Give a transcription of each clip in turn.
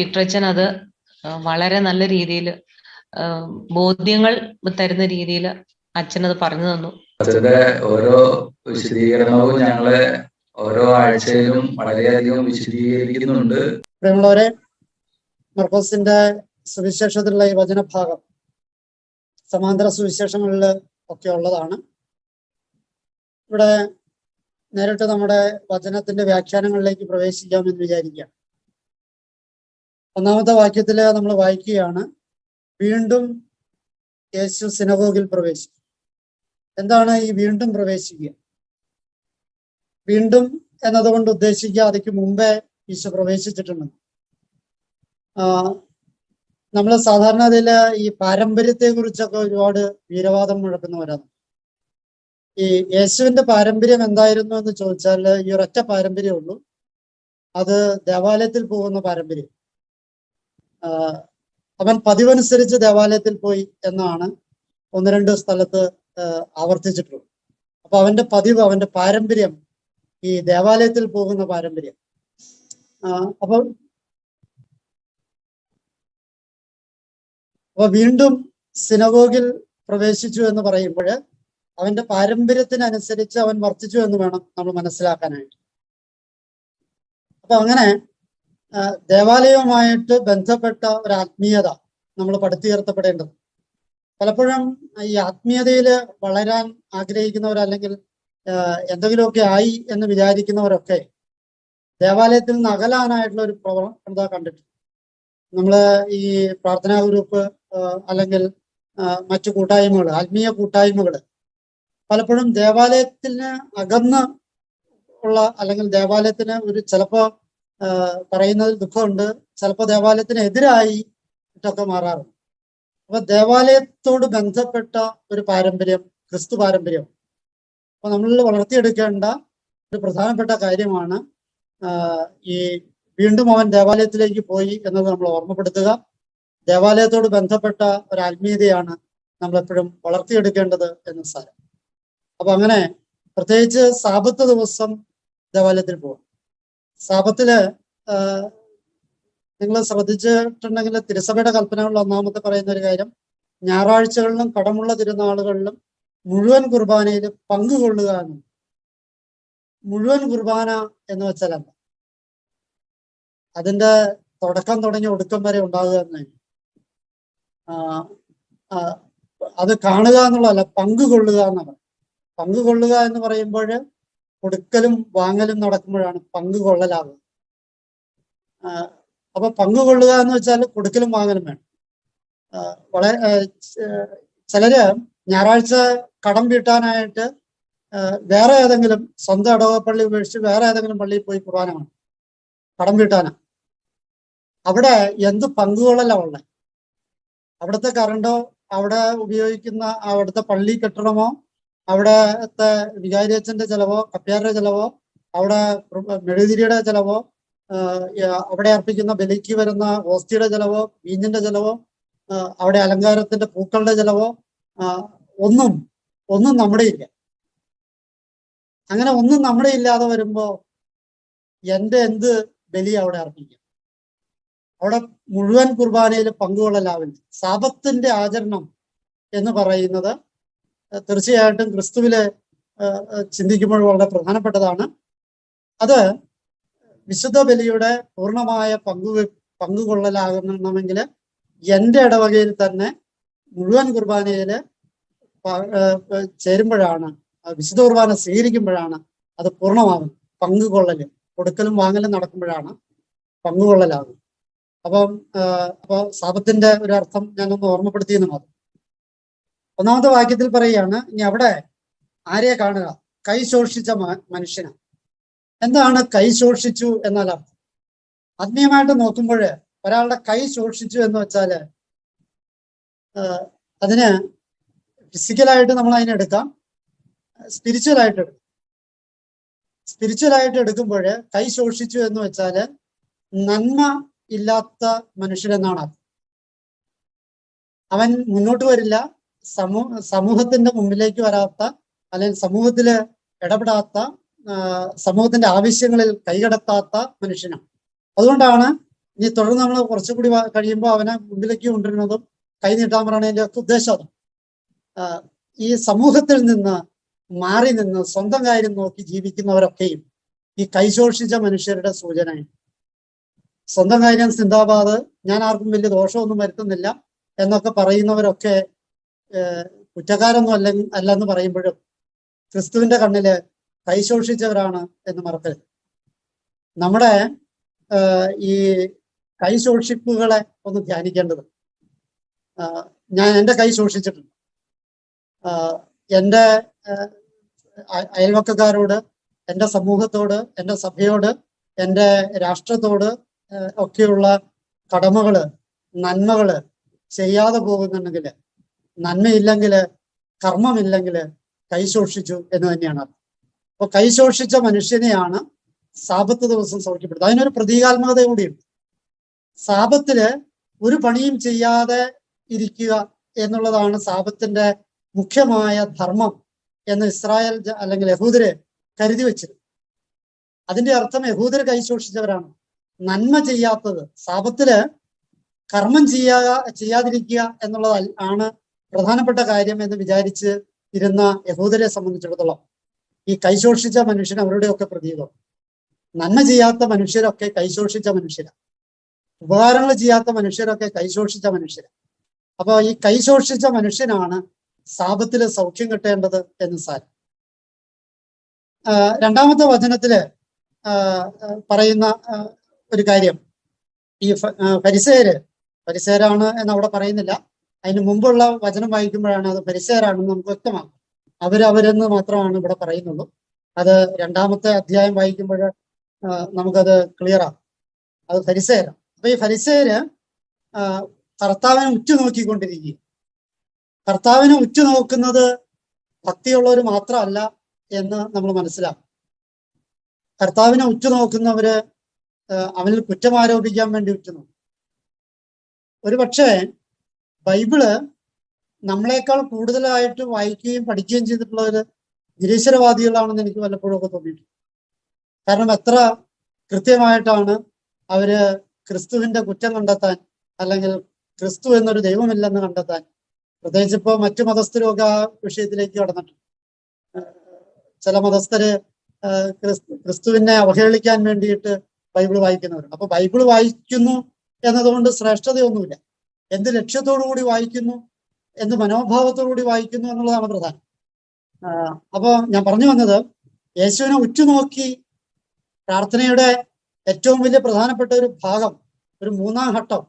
പിട്രച്ചൻ അത് വളരെ നല്ല രീതിയിൽ ബോധ്യങ്ങൾ തരുന്ന രീതിയിൽ അച്ഛൻ അത് പറഞ്ഞു തന്നു. അച്ഛന്റെ ഓരോ വിശദീകരണവും ഞങ്ങളെ ഓരോ ആഴ്ചയിലും വളരെയധികം വിശദീകരിക്കുന്നുണ്ട്. പ്രിയമുള്ളവരെ മർക്കോസിന്റെ സുവിശേഷത്തിലുള്ള ഈ വചനഭാഗം സമാന്തര സുവിശേഷങ്ങളിൽ ഒക്കെ ഉള്ളതാണ്. ഇവിടെ നേരിട്ട് നമ്മുടെ വചനത്തിന്റെ വ്യാഖ്യാനങ്ങളിലേക്ക് പ്രവേശിക്കാമെന്ന് വിചാരിക്കാം. ഒന്നാമത്തെ വാക്യത്തിൽ നമ്മൾ വായിക്കുകയാണ്. വീണ്ടും യേശു സിനഗോഗിൽ പ്രവേശിച്ചു എന്താണ് ഈ വീണ്ടും പ്രവേശിക്കുക? വീണ്ടും എന്നതുകൊണ്ട് ഉദ്ദേശിക്കുക അതിക്ക് മുമ്പേ ഈശോ പ്രവേശിച്ചിട്ടുണ്ട് നമ്മൾ സാധാരണ അതിൽ ഈ പാരമ്പര്യത്തെ കുറിച്ചൊക്കെ ഒരുപാട് വീരവാദം മുഴക്കുന്നവരാണ്. ഈ യേശുവിന്റെ പാരമ്പര്യം എന്തായിരുന്നു എന്ന് ചോദിച്ചാൽ ഈ ഒരൊറ്റ പാരമ്പര്യമേ ഉള്ളൂ. അത് ദേവാലയത്തിൽ പോകുന്ന പാരമ്പര്യം. അവൻ പതിവനുസരിച്ച് ദേവാലയത്തിൽ പോയി എന്നാണ് ഒന്ന് രണ്ട് സ്ഥലത്ത് ആവർത്തിച്ചിട്ടുള്ളത്. അപ്പൊ അവന്റെ പതിവ് അവന്റെ പാരമ്പര്യം ഈ ദേവാലയത്തിൽ പോകുന്ന പാരമ്പര്യം. അപ്പോൾ അപ്പൊ വീണ്ടും സിനഗോഗിൽ പ്രവേശിച്ചു എന്ന് പറയുമ്പോൾ അവന്റെ പാരമ്പര്യത്തിനനുസരിച്ച് അവൻ വർത്തിച്ചു എന്ന് വേണം നമ്മൾ മനസ്സിലാക്കാനായിട്ട്. അപ്പൊ അങ്ങനെ ദേവാലയവുമായിട്ട് ബന്ധപ്പെട്ട ഒരു ആത്മീയത നമ്മൾ പടുത്തുയർത്തപ്പെടേണ്ടത്. പലപ്പോഴും ഈ ആത്മീയതയിൽ വളരാൻ ആഗ്രഹിക്കുന്നവരല്ലെങ്കിൽ എന്തെങ്കിലുമൊക്കെ ആയി എന്ന് വിചാരിക്കുന്നവരൊക്കെ ദേവാലയത്തിൽ നിന്ന് അകലാനായിട്ടുള്ള ഒരു പ്രവണത കണ്ടിട്ടുണ്ട്. നമ്മൾ ഈ പ്രാർത്ഥനാ ഗ്രൂപ്പ് അല്ലെങ്കിൽ മറ്റു കൂട്ടായ്മകൾ ആത്മീയ കൂട്ടായ്മകൾ പലപ്പോഴും ദേവാലയത്തിന് അകന്ന് ഉള്ള അല്ലെങ്കിൽ ദേവാലയത്തിന് ഒരു ചിലപ്പോ ആ, പറയുന്നതിൽ ദുഃഖമുണ്ട്. ചിലപ്പോ ദേവാലയത്തിന് എതിരായി ഇട്ടൊക്കെ മാറാറുണ്ട്. അപ്പൊ ദേവാലയത്തോട് ബന്ധപ്പെട്ട ഒരു പാരമ്പര്യം ക്രിസ്തു പാരമ്പര്യം. അപ്പൊ നമ്മൾ വളർത്തിയെടുക്കേണ്ട ഒരു പ്രധാനപ്പെട്ട കാര്യമാണ് ഈ വീണ്ടും അവൻ ദേവാലയത്തിലേക്ക് പോയി എന്നത് നമ്മൾ ഓർമ്മപ്പെടുത്തുക. ദേവാലയത്തോട് ബന്ധപ്പെട്ട ഒരു ആത്മീയതയാണ് നമ്മൾ എപ്പോഴും വളർത്തിയെടുക്കേണ്ടത് എന്ന സാരം. അപ്പൊ അങ്ങനെ പ്രത്യേകിച്ച് സാപത്ത് ദിവസം ദേവാലയത്തിൽ പോകാം സാപത്തിൽ നിങ്ങൾ ശ്രദ്ധിച്ചിട്ടുണ്ടെങ്കിൽ തിരുസഭയുടെ കൽപ്പനകളിൽ ഒന്നാമത്തെ പറയുന്ന ഒരു കാര്യം ഞായറാഴ്ചകളിലും കടമുള്ള തിരുനാളുകളിലും മുഴുവൻ കുർബാനയിൽ പങ്കുകൊള്ളുക എന്ന് മുഴുവൻ കുർബാന എന്ന് വെച്ചാലല്ല. അതിന്റെ തുടക്കം തുടങ്ങി ഒടുക്കം വരെ ഉണ്ടാകുക എന്ന് അത് കാണുക എന്നുള്ളതല്ല പങ്കുകൊള്ളുക എന്നാണ്. പങ്കുകൊള്ളുക എന്ന് പറയുമ്പോൾ കൊടുക്കലും വാങ്ങലും നടക്കുമ്പോഴാണ് പങ്ക് കൊള്ളലാകുന്നത് അപ്പൊ പങ്ക് കൊള്ളുക എന്ന് വെച്ചാൽ കൊടുക്കലും വാങ്ങലും വേണം. വളരെ ചിലര് ഞായറാഴ്ച കടം വീട്ടാനായിട്ട് വേറെ ഏതെങ്കിലും സ്വന്തം ഇടവപ്പള്ളി ഉപേക്ഷിച്ച് വേറെ ഏതെങ്കിലും പള്ളിയിൽ പോയി കുർബാന കാണും. കടം വീട്ടാനാ. അവിടെ എന്ത് പങ്കുകളല്ല ഉള്ളത് അവിടുത്തെ കറണ്ടോ അവിടെ ഉപയോഗിക്കുന്ന അവിടുത്തെ പള്ളി കെട്ടിടമോ അവിടത്തെ വികാരിയച്ഛന്റെ ചെലവോ കപ്പ്യാരുടെ ചെലവോ അവിടെ മെഴുതിരിയുടെ ചെലവോ അവിടെ അർപ്പിക്കുന്ന ബലിക്ക് വരുന്ന ഹോസ്റ്റിയുടെ ചെലവോ വീഞ്ഞിന്റെ ചെലവോ അവിടെ അലങ്കാരത്തിന്റെ പൂക്കളുടെ ചെലവോ ഒന്നും ഒന്നും നമ്മുടെ ഇല്ല. അങ്ങനെ ഒന്നും നമ്മുടെ ഇല്ലാതെ വരുമ്പോ എന്റെ എന്ത് ബലി അവിടെ അർപ്പിക്കും? അവിടെ മുഴുവൻ കുർബാനയിൽ പങ്കുകൊള്ളലാവില്ല സാപത്തിന്റെ ആചരണം എന്ന് പറയുന്നത് തീർച്ചയായിട്ടും ക്രിസ്തുവിലെ ചിന്തിക്കുമ്പോൾ വളരെ പ്രധാനപ്പെട്ടതാണ്. അത് വിശുദ്ധ ബലിയുടെ പൂർണമായ പങ്കു പങ്കുകൊള്ളലാകണമെങ്കിൽ എന്റെ ഇടവകയിൽ തന്നെ മുഴുവൻ കുർബാനയിൽ ചേരുമ്പോഴാണ് വിശുദ്ധ കുർബാന സ്വീകരിക്കുമ്പോഴാണ് അത് പൂർണമാകുന്നത്. പങ്കുകൊള്ളൽ കൊടുക്കലും വാങ്ങലും നടക്കുമ്പോഴാണ് പങ്കുകൊള്ളലാകുന്നത്. അപ്പം അപ്പൊ സാപത്തിന്റെ ഒരു അർത്ഥം ഞാനൊന്ന് ഓർമ്മപ്പെടുത്തിയെന്ന് മാത്രം. ഒന്നാമത്തെ വാക്യത്തിൽ പറയുകയാണ് ഇനി അവിടെ ആരെയെ കാണുക? കൈ ശോഷിച്ച മനുഷ്യന. എന്താണ് കൈ ശോഷിച്ചു എന്നാൽ അർത്ഥം? ആത്മീയമായിട്ട് നോക്കുമ്പോൾ ഒരാളുടെ കൈ ശോഷിച്ചു എന്ന് വെച്ചാൽ ആഹ് അതിന് ഫിസിക്കലായിട്ട് നമ്മൾ അതിനെ എടുക്കാം. സ്പിരിച്വൽ ആയിട്ട് എടുക്കാം. സ്പിരിച്വൽ ആയിട്ട് എടുക്കുമ്പോൾ കൈ ശോഷിച്ചു എന്ന് വെച്ചാൽ നന്മ ഇല്ലാത്ത മനുഷ്യനെന്നാണ് അവൻ മുന്നോട്ട് വരില്ല സമൂഹ സമൂഹത്തിന്റെ മുമ്പിലേക്ക് വരാത്ത അല്ലെങ്കിൽ സമൂഹത്തിൽ ഇടപെടാത്ത സമൂഹത്തിന്റെ ആവശ്യങ്ങളിൽ കൈകടത്താത്ത മനുഷ്യനാണ്. അതുകൊണ്ടാണ് ഇനി തുടർന്ന് നമ്മൾ കുറച്ചുകൂടി കഴിയുമ്പോൾ അവനെ മുമ്പിലേക്ക് കൊണ്ടുവരുന്നതും കൈ നീട്ടാൻ പറയുന്നതിന്റെ ഒക്കെ ഉദ്ദേശം അതാണ്. ഈ സമൂഹത്തിൽ നിന്ന് മാറി നിന്ന് സ്വന്തം കാര്യം നോക്കി ജീവിക്കുന്നവരൊക്കെയും ഈ കൈശോഷിച്ച മനുഷ്യരുടെ സൂചനയാണ്. സ്വന്തം കാര്യം സിന്ദാബാദ് ഞാൻ ആർക്കും വലിയ ദോഷമൊന്നും വരുത്തുന്നില്ല എന്നൊക്കെ പറയുന്നവരൊക്കെ കുറ്റക്കാരൊന്നും അല്ല അല്ലെന്ന് പറയുമ്പോഴും ക്രിസ്തുവിന്റെ കണ്ണിൽ കൈശോഷിച്ചവരാണ് എന്ന് മറക്കരുത്. നമ്മുടെ ഈ കൈശോഷിപ്പുകളെ ഒന്ന് ധ്യാനിക്കേണ്ടത്. ഞാൻ എന്റെ കൈ ശോഷിച്ചിട്ടുണ്ട്. എന്റെ അയൽവക്കക്കാരോട് എന്റെ സമൂഹത്തോട് എന്റെ സഭയോട് എന്റെ രാഷ്ട്രത്തോട് ഒക്കെയുള്ള കടമകൾ നന്മകൾ ചെയ്യാതെ പോകുന്നുണ്ടെങ്കിൽ നന്മയില്ലെങ്കിൽ കർമ്മമില്ലെങ്കിൽ കൈശോഷിച്ചു എന്ന് തന്നെയാണ് അർത്ഥം. അപ്പൊ കൈശോഷിച്ച മനുഷ്യനെയാണ് സാപത്ത് ദിവസം സൗഖ്യപ്പെടുന്നത് അതിനൊരു പ്രതീകാത്മകത കൂടിയുണ്ട്. സാപത്തിൽ ഒരു പണിയും ചെയ്യാതെ ഇരിക്കുക എന്നുള്ളതാണ് സാപത്തിന്റെ മുഖ്യമായ ധർമ്മം എന്ന് ഇസ്രായേൽ അല്ലെങ്കിൽ യഹൂദര് കരുതി വെച്ചത്. അതിന്റെ അർത്ഥം യഹൂദര് കൈശോഷിച്ചവരാണ് നന്മ ചെയ്യാത്തത്. സാപത്തിൽ കർമ്മം ചെയ്യാ ചെയ്യാതിരിക്കുക എന്നുള്ളത് ആണ് പ്രധാനപ്പെട്ട കാര്യം എന്ന് വിചാരിച്ച് ഇരുന്ന യഹൂദരെ സംബന്ധിച്ചിടത്തോളം ഈ കൈശോഷിച്ച മനുഷ്യൻ അവരുടെയൊക്കെ പ്രതീകം. നന്മ ചെയ്യാത്ത മനുഷ്യരൊക്കെ കൈശോഷിച്ച മനുഷ്യരാണ് ഉപകാരങ്ങൾ ചെയ്യാത്ത മനുഷ്യരൊക്കെ കൈശോഷിച്ച മനുഷ്യരാണ് അപ്പോൾ ഈ കൈശോഷിച്ച മനുഷ്യനാണ് സാപത്തിൽ സൗഖ്യം കിട്ടേണ്ടത് എന്ന് സാരം. രണ്ടാമത്തെ വചനത്തിൽ പറയുന്ന ഒരു കാര്യം. ഈ പരിസേര് പരിസേരാണ് എന്ന് അവിടെ പറയുന്നില്ല. അതിന് മുമ്പുള്ള വചനം വായിക്കുമ്പോഴാണ് അത് പരിസരാണെന്ന് നമുക്ക് വ്യക്തമാകും. അവരവരെന്ന് മാത്രമാണ് ഇവിടെ പറയുന്നുള്ളൂ. അത് രണ്ടാമത്തെ അധ്യായം വായിക്കുമ്പോൾ നമുക്കത് ക്ലിയർ ആകും. അത് ഫരിസേര അപ്പൊ ഈ ഫരിസേര് കർത്താവിനെ ഉറ്റുനോക്കിക്കൊണ്ടിരിക്കുക കർത്താവിനെ ഉറ്റുനോക്കുന്നത് ഭക്തിയുള്ളവർ മാത്രമല്ല എന്ന് നമ്മൾ മനസ്സിലാക്കും. കർത്താവിനെ ഉറ്റുനോക്കുന്നവര് അവനിൽ കുറ്റം ആരോപിക്കാൻ വേണ്ടി ഉറ്റുനോക്കും. ഒരു പക്ഷേ ബൈബിൾ നമ്മളെക്കാൾ കൂടുതലായിട്ട് വായിക്കുകയും പഠിക്കുകയും ചെയ്തിട്ടുള്ളവര് നിരീശ്വരവാദികളാണെന്ന് എനിക്ക് വല്ലപ്പോഴും ഒക്കെ തോന്നിയിട്ടുണ്ട്. കാരണം എത്ര കൃത്യമായിട്ടാണ് അവർ ക്രിസ്തുവിന്റെ കുറ്റം കണ്ടെത്താൻ അല്ലെങ്കിൽ ക്രിസ്തു എന്നൊരു ദൈവമില്ലെന്ന് കണ്ടെത്താൻ പ്രത്യേകിച്ച് ഇപ്പോൾ മറ്റു മതസ്ഥരും ആ വിഷയത്തിലേക്ക് കടന്നിട്ടുണ്ട്. ചില മതസ്ഥര് ക്രിസ്തുവിനെ അവഹേളിക്കാൻ വേണ്ടിയിട്ട് ബൈബിൾ വായിക്കുന്നവരുണ്ട്. അപ്പൊ ബൈബിൾ വായിക്കുന്നു എന്നതുകൊണ്ട് ശ്രേഷ്ഠതയൊന്നുമില്ല. എന്ത് ലക്ഷ്യത്തോടു കൂടി വായിക്കുന്നു? എന്ത് മനോഭാവത്തോടു കൂടി വായിക്കുന്നു എന്നുള്ളതാണ് പ്രധാനം. അപ്പോൾ അപ്പൊ ഞാൻ പറഞ്ഞു വന്നത് യേശുവിനെ ഉറ്റുനോക്കി പ്രാർത്ഥനയുടെ ഏറ്റവും വലിയ പ്രധാനപ്പെട്ട ഒരു ഭാഗം ഒരു മൂന്നാം ഘട്ടം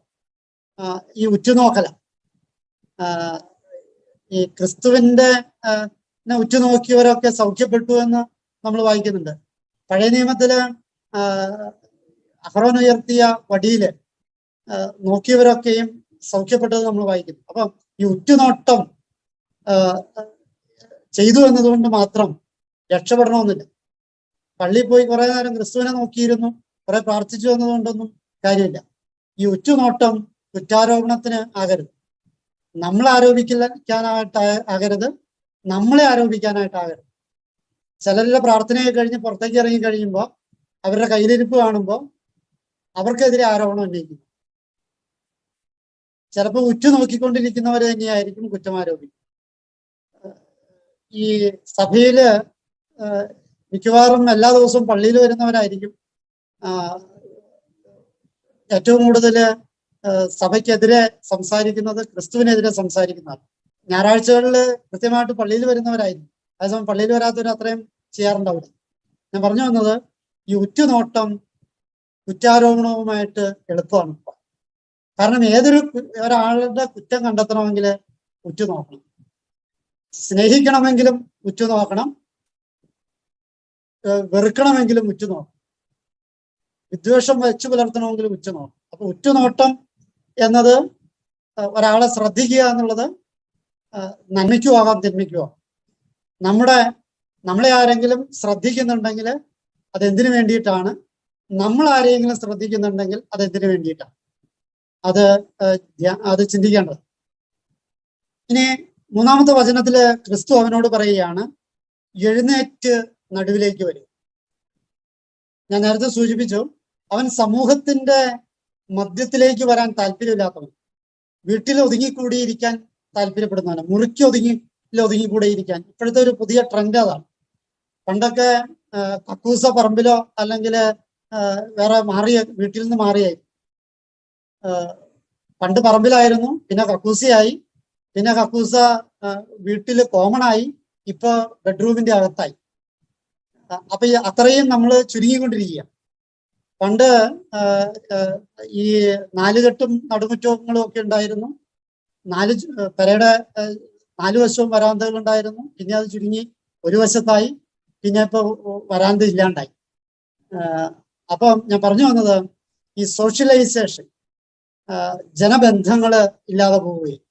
ഈ ഉറ്റുനോക്കല. ഈ ക്രിസ്തുവിന്റെ ഉറ്റുനോക്കിയവരൊക്കെ സൗഖ്യപ്പെട്ടു എന്ന് നമ്മൾ വായിക്കുന്നുണ്ട്. പഴയ നിയമത്തിൽ അഹ്റോൻ ഉയർത്തിയ വടിയിൽ നോക്കിയവരൊക്കെയും സൗഖ്യപ്പെട്ടത് നമ്മൾ വായിക്കുന്നു. അപ്പം ഈ ഉറ്റുനോട്ടം ചെയ്തു എന്നതുകൊണ്ട് മാത്രം രക്ഷപ്പെടണമെന്നില്ല. പള്ളിയിൽ പോയി കുറെ നേരം ക്രിസ്തുവിനെ നോക്കിയിരുന്നു കുറെ പ്രാർത്ഥിച്ചു എന്നതുകൊണ്ടൊന്നും കാര്യമില്ല. ഈ ഉറ്റുനോട്ടം കുറ്റാരോപണത്തിന് ആകരുത്. നമ്മളെ ആരോപിക്കാനായിട്ട് ആകരുത്. നമ്മളെ ആരോപിക്കാനായിട്ട് ആകരുത്. ചിലരുടെ പ്രാർത്ഥനയൊക്കെ കഴിഞ്ഞ് പുറത്തേക്ക് ഇറങ്ങി കഴിയുമ്പോൾ അവരുടെ കയ്യിലിരിപ്പ് കാണുമ്പോൾ അവർക്കെതിരെ ആരോപണം ഉന്നയിക്കുന്നു. ചിലപ്പോൾ ഉറ്റു നോക്കിക്കൊണ്ടിരിക്കുന്നവർ തന്നെയായിരിക്കും കുറ്റം ആരോപിക്കുന്നത് ഈ സഭയിൽ മിക്കവാറും എല്ലാ ദിവസവും പള്ളിയിൽ വരുന്നവരായിരിക്കും ഏറ്റവും കൂടുതൽ സഭയ്ക്കെതിരെ സംസാരിക്കുന്നത് ക്രിസ്തുവിനെതിരെ സംസാരിക്കുന്നതാണ് ഞായറാഴ്ചകളിൽ കൃത്യമായിട്ട് പള്ളിയിൽ വരുന്നവരായിരിക്കും. അതേസമയം പള്ളിയിൽ വരാത്തവർ അത്രയും ചെയ്യാറുണ്ടാവില്ല. ഞാൻ പറഞ്ഞു വന്നത് ഈ ഉറ്റുനോട്ടം കുറ്റാരോപണവുമായിട്ട് എളുപ്പമാണ്. കാരണം ഏതൊരു ഒരാളുടെ കുറ്റം കണ്ടെത്തണമെങ്കിൽ ഉറ്റുനോക്കണം സ്നേഹിക്കണമെങ്കിലും ഉറ്റുനോക്കണം നോക്കണം. വെറുക്കണമെങ്കിലും ഉറ്റുനോക്കണം വിദ്വേഷം വെച്ചു പുലർത്തണമെങ്കിലും ഉറ്റുനോക്കണം അപ്പൊ ഉറ്റുനോട്ടം എന്നത് ഒരാളെ ശ്രദ്ധിക്കുക എന്നുള്ളത് നന്മയ്ക്കും ആകാം നമ്മുടെ നമ്മളെ ആരെങ്കിലും ശ്രദ്ധിക്കുന്നുണ്ടെങ്കിൽ അതെന്തിനു വേണ്ടിയിട്ടാണ്? നമ്മൾ ആരെങ്കിലും ശ്രദ്ധിക്കുന്നുണ്ടെങ്കിൽ അതെന്തിനു വേണ്ടിയിട്ടാണ്? അത് അത് ചിന്തിക്കേണ്ടത്. ഇനി മൂന്നാമത്തെ വചനത്തിൽ ക്രിസ്തു അവനോട് പറയുകയാണ് എഴുന്നേറ്റ് നടുവിലേക്ക് വരും. ഞാൻ നേരത്തെ സൂചിപ്പിച്ചു അവൻ സമൂഹത്തിന്റെ മധ്യത്തിലേക്ക് വരാൻ താല്പര്യമില്ലാത്തവൻ. വീട്ടിൽ ഒതുങ്ങിക്കൂടിയിരിക്കാൻ താല്പര്യപ്പെടുന്നവന് മുറിക്ക് ഒതുങ്ങി ഒതുങ്ങിക്കൂടിയിരിക്കാൻ. ഇപ്പോഴത്തെ ഒരു പുതിയ ട്രെൻഡ് അതാണ്. പണ്ടൊക്കെ കക്കൂസ പറമ്പിലോ അല്ലെങ്കിൽ വേറെ മാറിയ വീട്ടിൽ നിന്ന് മാറിയായി പണ്ട് പറമ്പിലായിരുന്നു പിന്നെ കക്കൂസിയായി പിന്നെ കക്കൂസ വീട്ടിൽ കോമൺ ആയി ഇപ്പൊ ബെഡ്റൂമിന്റെ അകത്തായി. അപ്പൊ ഈ അത്രയും നമ്മൾ ചുരുങ്ങിക്കൊണ്ടിരിക്കുക പണ്ട് ഈ നാലുകെട്ടും നടുമുറ്റങ്ങളും ഒക്കെ ഉണ്ടായിരുന്നു. നാല് പെരയുടെ നാലു വശവും വരാന്തകൾ ഉണ്ടായിരുന്നു. പിന്നെ അത് ചുരുങ്ങി ഒരു വശത്തായി പിന്നെ ഇപ്പൊ വരാന്ത ഇല്ലാണ്ടായി. അപ്പം ഞാൻ പറഞ്ഞു വന്നത് ഈ സോഷ്യലൈസേഷൻ ജനബന്ധങ്ങൾ ഇല്ലാതെ പോവുകയും.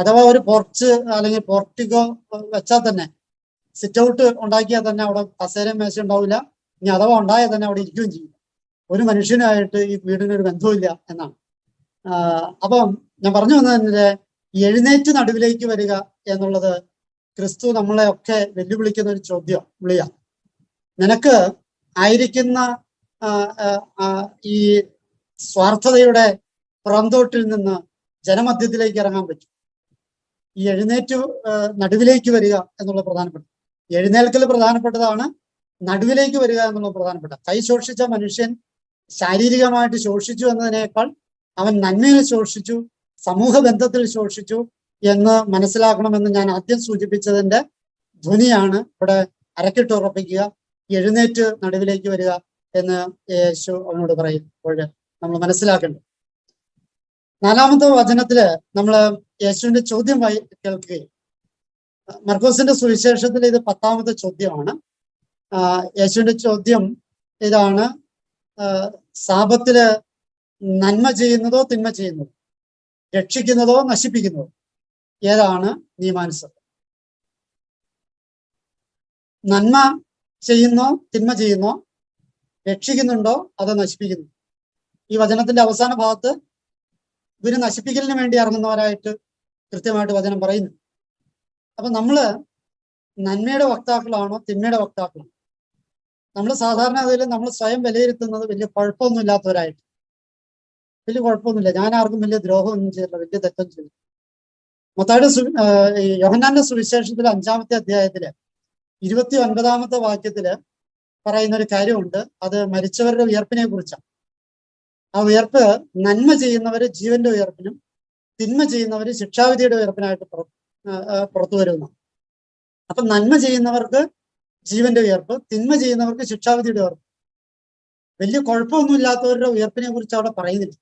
അഥവാ ഒരു പോർച്ച് അല്ലെങ്കിൽ പോർട്ടിക്കോ വെച്ചാൽ തന്നെ സിറ്റ് ഔട്ട് ഉണ്ടാക്കിയാൽ തന്നെ അവിടെ കസേരയും മേശ ഉണ്ടാവില്ല. ഇനി അഥവാ ഉണ്ടായാൽ തന്നെ അവിടെ ഇരിക്കുകയും ചെയ്യും. ഒരു മനുഷ്യനായിട്ട് ഈ വീടിന് ഒരു ബന്ധവുമില്ല എന്നാണ്. അപ്പം ഞാൻ പറഞ്ഞു വന്നതിന്റെ എഴുന്നേറ്റ് നടുവിലേക്ക് വരിക എന്നുള്ളത് ക്രിസ്തു നമ്മളെ ഒക്കെ വെല്ലുവിളിക്കുന്ന ഒരു ചോദ്യം വിളിയാണ്. നിനക്ക് ആയിരിക്കുന്ന ഈ സ്വാർത്ഥതയുടെ പുറന്തോട്ടിൽ നിന്ന് ജനമധ്യത്തിലേക്ക് ഇറങ്ങാൻ പറ്റും. ഈ എഴുന്നേറ്റ് നടുവിലേക്ക് വരിക എന്നുള്ള പ്രധാനപ്പെട്ട എഴുന്നേൽക്കൽ പ്രധാനപ്പെട്ടതാണ് നടുവിലേക്ക് വരിക എന്നുള്ള പ്രധാനപ്പെട്ട. കൈ ശോഷിച്ച മനുഷ്യൻ ശാരീരികമായിട്ട് ശോഷിച്ചു എന്നതിനേക്കാൾ അവൻ നന്മയിൽ ശോഷിച്ചു സമൂഹ ബന്ധത്തിൽ ശോഷിച്ചു എന്ന് മനസ്സിലാക്കണമെന്ന് ഞാൻ ആദ്യം സൂചിപ്പിച്ചതിന്റെ ധ്വനിയാണ് ഇവിടെ അരക്കിട്ടുറപ്പിക്കുക എഴുന്നേറ്റ് നടുവിലേക്ക് വരിക എന്ന് യേശു അവനോട് പറയുമ്പോൾ നമ്മൾ മനസ്സിലാക്കേണ്ടത്. നാലാമത്തെ വചനത്തിൽ നമ്മൾ യേശുവിന്റെ ചോദ്യം വായി കേൾക്കുകയും മർക്കോസിന്റെ സുവിശേഷത്തിൽ ഇത് പത്താമത്തെ ചോദ്യമാണ്. യേശുവിന്റെ ചോദ്യം ഇതാണ് സാപത്തിൽ നന്മ ചെയ്യുന്നതോ തിന്മ ചെയ്യുന്നതോ രക്ഷിക്കുന്നതോ നശിപ്പിക്കുന്നതോ ഏതാണ് നിയമാനുസൃതം നന്മ ചെയ്യുന്നോ തിന്മ ചെയ്യുന്നോ രക്ഷിക്കുന്നുണ്ടോ അതോ നശിപ്പിക്കുന്നു ഈ വചനത്തിന്റെ അവസാന ഭാഗത്ത് ഇവർ നശിപ്പിക്കലിന് വേണ്ടി ഇറങ്ങുന്നവരായിട്ട് കൃത്യമായിട്ട് വചനം പറയുന്നു. അപ്പൊ നമ്മൾ നന്മയുടെ വക്താക്കളാണോ തിന്മയുടെ വക്താക്കളാണോ നമ്മൾ സാധാരണ അതിൽ നമ്മൾ സ്വയം വിലയിരുത്തുന്നത് വലിയ കുഴപ്പമൊന്നും ഇല്ലാത്തവരായിട്ട്. വലിയ കുഴപ്പമൊന്നുമില്ല. ഞാൻ ആർക്കും വലിയ ദ്രോഹമൊന്നും ചെയ്തില്ല വലിയ തെറ്റൊന്നും ചെയ്യില്ല മൊത്തമായിട്ട് സു യോഹന്നാന്റെ സുവിശേഷത്തിലെ അഞ്ചാമത്തെ അധ്യായത്തിൽ ഇരുപത്തി ഒൻപതാമത്തെ വാക്യത്തിൽ പറയുന്ന ഒരു കാര്യമുണ്ട്. അത് മരിച്ചവരുടെ ഉയർപ്പിനെ കുറിച്ചാണ്. ആ ഉയർപ്പ് നന്മ ചെയ്യുന്നവര് ജീവന്റെ ഉയർപ്പിനും തിന്മ ചെയ്യുന്നവര് ശിക്ഷാവിധിയുടെ ഉയർപ്പിനായിട്ട് പുറത്തു വരുന്നു. അപ്പൊ നന്മ ചെയ്യുന്നവർക്ക് ജീവന്റെ ഉയർപ്പ് തിന്മ ചെയ്യുന്നവർക്ക് ശിക്ഷാവിധിയുടെ ഉയർപ്പ്. വലിയ കുഴപ്പമൊന്നുമില്ലാത്തവരുടെ ഉയർപ്പിനെ കുറിച്ച് അവിടെ പറയുന്നില്ല.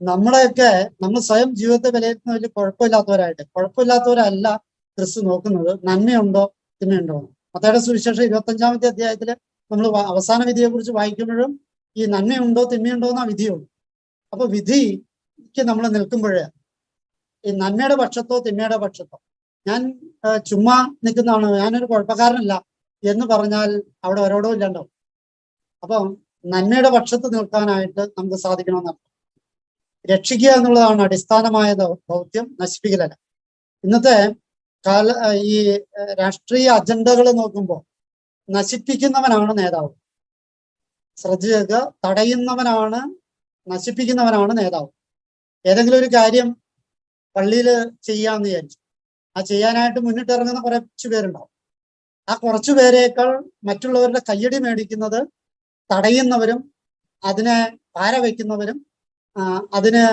നമ്മളെയൊക്കെ നമ്മൾ സ്വയം ജീവിതത്തെ വിലയിരുത്തുന്ന വലിയ കുഴപ്പമില്ലാത്തവരായിട്ട് കുഴപ്പമില്ലാത്തവരല്ല ക്രിസ്തു നോക്കുന്നത്. നന്മയുണ്ടോ തിന്മയുണ്ടോ. മത്തയുടെ സുവിശേഷം ഇരുപത്തഞ്ചാമത്തെ അധ്യായത്തിൽ നമ്മൾ അവസാന വിധിയെ കുറിച്ച് വായിക്കുമ്പോഴും ഈ നന്മയുണ്ടോ തിന്മയുണ്ടോ എന്നാ വിധിയുള്ളൂ. അപ്പൊ വിധിക്ക് നമ്മൾ നിൽക്കുമ്പോഴേ ഈ നന്മയുടെ പക്ഷത്തോ തിന്മയുടെ പക്ഷത്തോ ഞാൻ ചുമ്മാ നിൽക്കുന്നതാണ് ഞാനൊരു കുഴപ്പക്കാരനല്ല എന്ന് പറഞ്ഞാൽ അവിടെ ഒരോടോ ഇല്ലാണ്ടാവും അപ്പം നന്മയുടെ പക്ഷത്ത് നിൽക്കാനായിട്ട് നമുക്ക് സാധിക്കണമെന്നർത്ഥം രക്ഷിക്കുക എന്നുള്ളതാണ് അടിസ്ഥാനമായ ദൗത്യം നശിപ്പിക്കലല്ല. ഇന്നത്തെ കാല ഈ രാഷ്ട്രീയ അജണ്ടകൾ നോക്കുമ്പോൾ നശിപ്പിക്കുന്നവനാണ് നേതാവ്. ശ്രദ്ധിക്കുക തടയുന്നവനാണ് നശിപ്പിക്കുന്നവനാണ് നേതാവ്. ഏതെങ്കിലും ഒരു കാര്യം പള്ളിയിൽ ചെയ്യാന്ന് വിചാരിച്ചു. ആ ചെയ്യാനായിട്ട് മുന്നിട്ടിറങ്ങുന്ന കുറച്ചു പേരുണ്ടാവും. ആ കുറച്ചു പേരേക്കാൾ മറ്റുള്ളവരുടെ കയ്യടി മേടിക്കുന്നത് തടയുന്നവരും അതിനെ പാര വയ്ക്കുന്നവരും അതിന്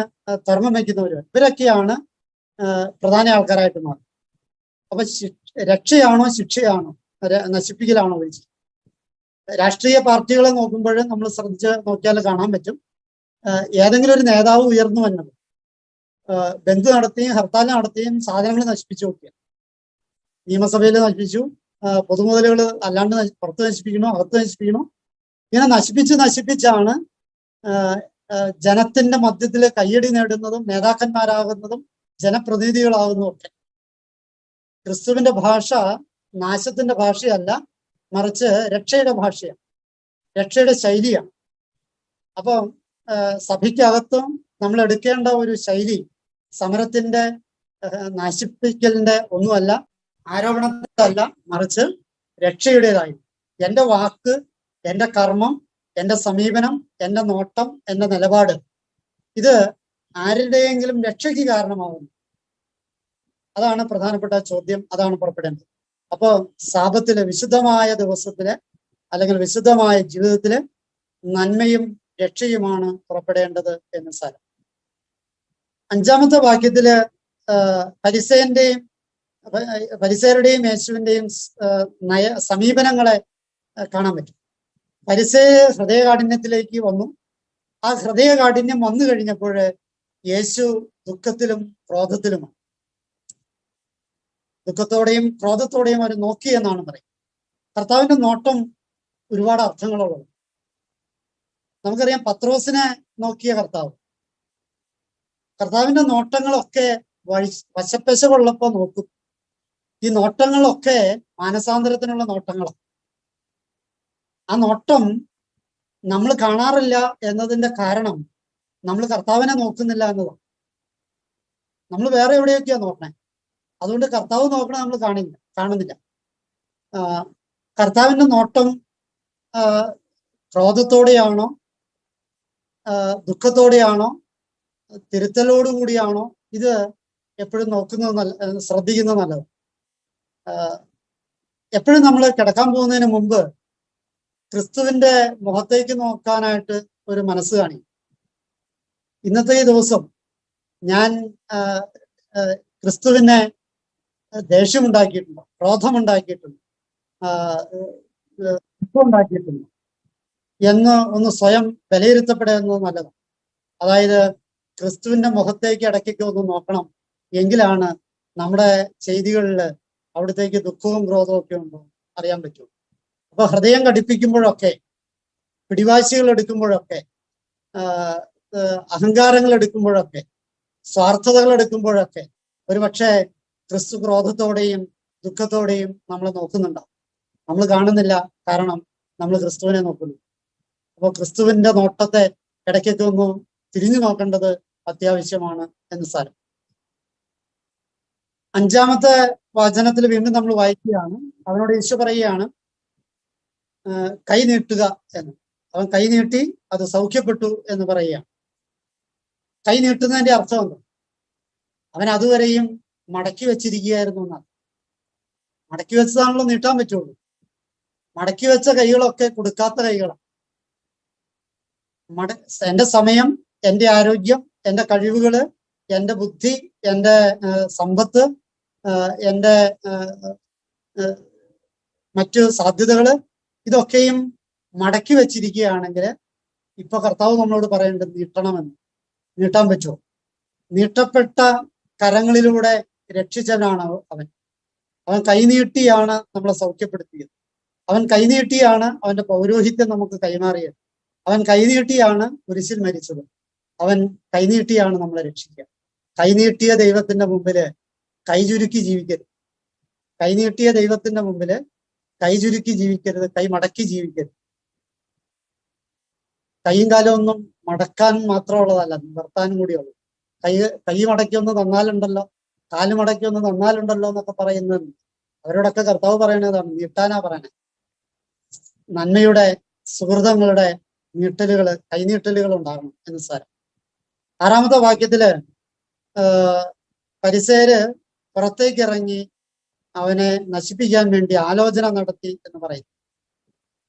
ധർമ്മം വയ്ക്കുന്നവരും. ഇവരൊക്കെയാണ് പ്രധാന ആൾക്കാരായിട്ട് മാറുന്നത്. അപ്പൊ രക്ഷയാണോ ശിക്ഷയാണോ? നശിപ്പിക്കലാണോ ഒഴിച്ചത് രാഷ്ട്രീയ പാർട്ടികളെ നോക്കുമ്പോൾ നമ്മൾ ശ്രദ്ധിച്ച് നോക്കിയാൽ കാണാൻ പറ്റും. ഏതെങ്കിലും ഒരു നേതാവ് ഉയർന്നു വന്നത്. ബന്ധ് നടത്തിയും ഹർത്താൽ നടത്തിയും സാധനങ്ങൾ നശിപ്പിച്ചു നോക്കിയ നിയമസഭയിൽ നശിപ്പിച്ചു. പൊതുമുതലുകൾ അല്ലാണ്ട് പുറത്ത് നശിപ്പിക്കണോ അകത്ത് നശിപ്പിക്കണോ? ഇങ്ങനെ നശിപ്പിച്ച് നശിപ്പിച്ചാണ് ജനത്തിന്റെ മധ്യത്തിൽ കയ്യടി നേടുന്നതും നേതാക്കന്മാരാകുന്നതും ജനപ്രതിനിധികളാകുന്നതും ഒക്കെ. ക്രിസ്തുവിന്റെ ഭാഷ നാശത്തിന്റെ ഭാഷയല്ല മറിച്ച് രക്ഷയുടെ ഭാഷയാണ് രക്ഷയുടെ ശൈലിയാണ്. അപ്പം സഭയ്ക്കകത്തും നമ്മൾ എടുക്കേണ്ട ഒരു ശൈലി സമരത്തിന്റെ നശിപ്പിക്കലിന്റെ ഒന്നുമല്ല ആരോപണത്തിലല്ല മറിച്ച് രക്ഷയുടേതായി. എന്റെ വാക്ക് എന്റെ കർമ്മം എന്റെ സമീപനം എന്റെ നോട്ടം എന്റെ നിലപാട് ഇത് ആരുടെയെങ്കിലും രക്ഷയ്ക്ക് കാരണമാകുന്നു അതാണ് പ്രധാനപ്പെട്ട ചോദ്യം അതാണ് പുറപ്പെടേണ്ടത്. അപ്പോ സാപത്തിലെ വിശുദ്ധമായ ദിവസത്തിലെ അല്ലെങ്കിൽ വിശുദ്ധമായ ജീവിതത്തിലെ നന്മയും രക്ഷയുമാണ് പുറപ്പെടേണ്ടത് എന്ന് സാരം. അഞ്ചാമത്തെ വാക്യത്തിൽ പരിസയന്റെയും പരിസയരുടെയും യേശുവിന്റെയും നയ സമീപനങ്ങളെ കാണാൻ പറ്റും. പരിസയ ഹൃദയകാഠിന്യത്തിലേക്ക് വന്നു. ആ ഹൃദയകാഠിന്യം വന്നു കഴിഞ്ഞപ്പോൾ യേശു ദുഃഖത്തിലും ക്രോധത്തിലുമാണ്. ദുഃഖത്തോടെയും ക്രോധത്തോടെയും അവർ നോക്കി എന്നാണ് പറയുന്നത്. കർത്താവിന്റെ നോട്ടം ഒരുപാട് അർത്ഥങ്ങളുള്ളത്. നമുക്കറിയാം പത്രോസിനെ നോക്കിയ കർത്താവ്. കർത്താവിന്റെ നോട്ടങ്ങളൊക്കെ വഴി വശപ്പശകുള്ളപ്പോ നോക്കും. ഈ നോട്ടങ്ങളൊക്കെ മാനസാന്തരത്തിനുള്ള നോട്ടങ്ങളാണ് ആ നോട്ടം നമ്മൾ കാണാറില്ല എന്നതിന്റെ കാരണം നമ്മൾ കർത്താവിനെ നോക്കുന്നില്ല എന്നതാണ്. നമ്മൾ വേറെ എവിടെയൊക്കെയാ നോക്കണേ? അതുകൊണ്ട് കർത്താവ് നോക്കണ നമ്മൾ കാണില്ല കാണുന്നില്ല. കർത്താവിന്റെ നോട്ടം ക്രോധത്തോടെയാണോ ദുഃഖത്തോടെയാണോ ദുഃഖത്തോടെയാണോ തിരുത്തലോടുകൂടിയാണോ ഇത് എപ്പോഴും നോക്കുന്നത് നല്ല ശ്രദ്ധിക്കുന്നത് നല്ലത്. എപ്പോഴും നമ്മൾ കിടക്കാൻ പോകുന്നതിന് മുമ്പ് ക്രിസ്തുവിന്റെ മുഖത്തേക്ക് നോക്കാനായിട്ട് ഒരു മനസ്സ് കാണി. ഇന്നത്തെ ഈ ദിവസം ഞാൻ ക്രിസ്തുവിനെ ദേഷ്യമുണ്ടാക്കിയിട്ടുണ്ട് ക്രോധമുണ്ടാക്കിയിട്ടുണ്ട് ഉണ്ടാക്കിയിട്ടുണ്ട് എന്ന് ഒന്ന് സ്വയം വിലയിരുത്തപ്പെടുന്നത് നല്ലതാണ്. അതായത് ക്രിസ്തുവിന്റെ മുഖത്തേക്ക് ഇടയ്ക്കൊക്കെ ഒന്ന് നോക്കണം. എങ്കിലാണ് നമ്മുടെ ചെയ്തികളിൽ അവിടത്തേക്ക് ദുഃഖവും ക്രോധവും ഒക്കെ ഉണ്ടോ അറിയാൻ പറ്റും. അപ്പൊ ഹൃദയം കടിപ്പിക്കുമ്പോഴൊക്കെ പിടിവാശികൾ എടുക്കുമ്പോഴൊക്കെ അഹങ്കാരങ്ങൾ എടുക്കുമ്പോഴൊക്കെ സ്വാർത്ഥതകൾ എടുക്കുമ്പോഴൊക്കെ ഒരുപക്ഷെ ക്രിസ്തു ക്രോധത്തോടെയും ദുഃഖത്തോടെയും നമ്മൾ നോക്കുന്നുണ്ടാവും നമ്മൾ കാണുന്നില്ല കാരണം നമ്മൾ ക്രിസ്തുവിനെ നോക്കുന്നു. അപ്പോൾ ക്രിസ്തുവിന്റെ നോട്ടത്തെ ഇടയ്ക്കൊക്കെ ഒന്ന് തിരിഞ്ഞു നോക്കേണ്ടത് അത്യാവശ്യമാണ് എന്ന് സാരം. അഞ്ചാമത്തെ വചനത്തിൽ വീണ്ടും നമ്മൾ വായിക്കുകയാണ്. അവനോട് യേശു പറയുകയാണ് കൈ നീട്ടുക എന്ന്. അവൻ കൈ നീട്ടി അത് സൗഖ്യപ്പെട്ടു എന്ന് പറയുകയാണ്. കൈ നീട്ടുന്നതിന്റെ അവൻ അതുവരെയും മടക്കി വെച്ചിരിക്കുകയായിരുന്നു എന്നാണ്. മടക്കി വെച്ചതാണല്ലോ നീട്ടാൻ പറ്റുള്ളൂ. മടക്കി വെച്ച കൈകളൊക്കെ കൊടുക്കാത്ത കൈകളാണ്. മട എന്റെ സമയം എന്റെ ആരോഗ്യം എന്റെ കഴിവുകൾ എന്റെ ബുദ്ധി എന്റെ സമ്പത്ത് എന്റെ മറ്റു സാധ്യതകൾ ഇതൊക്കെയും മടക്കി വെച്ചിരിക്കുകയാണെങ്കിൽ ഇപ്പൊ കർത്താവ് നമ്മളോട് പറയേണ്ടത് നീട്ടണമെന്ന്. നീട്ടാൻ പറ്റുമോ? നീട്ടപ്പെട്ട കരങ്ങളിലൂടെ രക്ഷിച്ചവനാണ് അവൻ. അവൻ കൈനീട്ടിയാണ് നമ്മളെ സൗഖ്യപ്പെടുത്തിയത്. അവൻ കൈനീട്ടിയാണ് അവന്റെ പൗരോഹിത്യം നമുക്ക് കൈമാറിയത്. അവൻ കൈനീട്ടിയാണ് കുരിശിൽ മരിച്ചത്. അവൻ കൈനീട്ടിയാണ് നമ്മളെ രക്ഷിക്കുക. കൈനീട്ടിയ ദൈവത്തിന്റെ മുമ്പിൽ കൈചുരുക്കി ജീവിക്കരുത്. കൈനീട്ടിയ ദൈവത്തിന്റെ മുമ്പിൽ കൈചുരുക്കി ജീവിക്കരുത്. കൈ മടക്കി ജീവിക്കരുത്. കൈയും കാലം ഒന്നും മടക്കാൻ മാത്രമുള്ളതല്ല നിർത്താനും കൂടിയുള്ളൂ. കൈ കൈ മടക്കി ഒന്ന് തന്നാലുണ്ടല്ലോ. കാൽ മടക്കി ഒന്ന് നന്നാലുണ്ടല്ലോ എന്നൊക്കെ പറയുന്നുണ്ട് അവരോടൊക്കെ കർത്താവ് പറയണതാണ് നീട്ടാനാ പറയണേ. നന്മയുടെ സുഹൃതങ്ങളുടെ നീട്ടലുകൾ കൈനീട്ടലുകൾ ഉണ്ടാകണം എന്ന് സാരം. ആറാമത്തെ വാക്യത്തിൽ പരിസേര് പുറത്തേക്ക് ഇറങ്ങി അവനെ നശിപ്പിക്കാൻ വേണ്ടി ആലോചന നടത്തി എന്ന് പറയും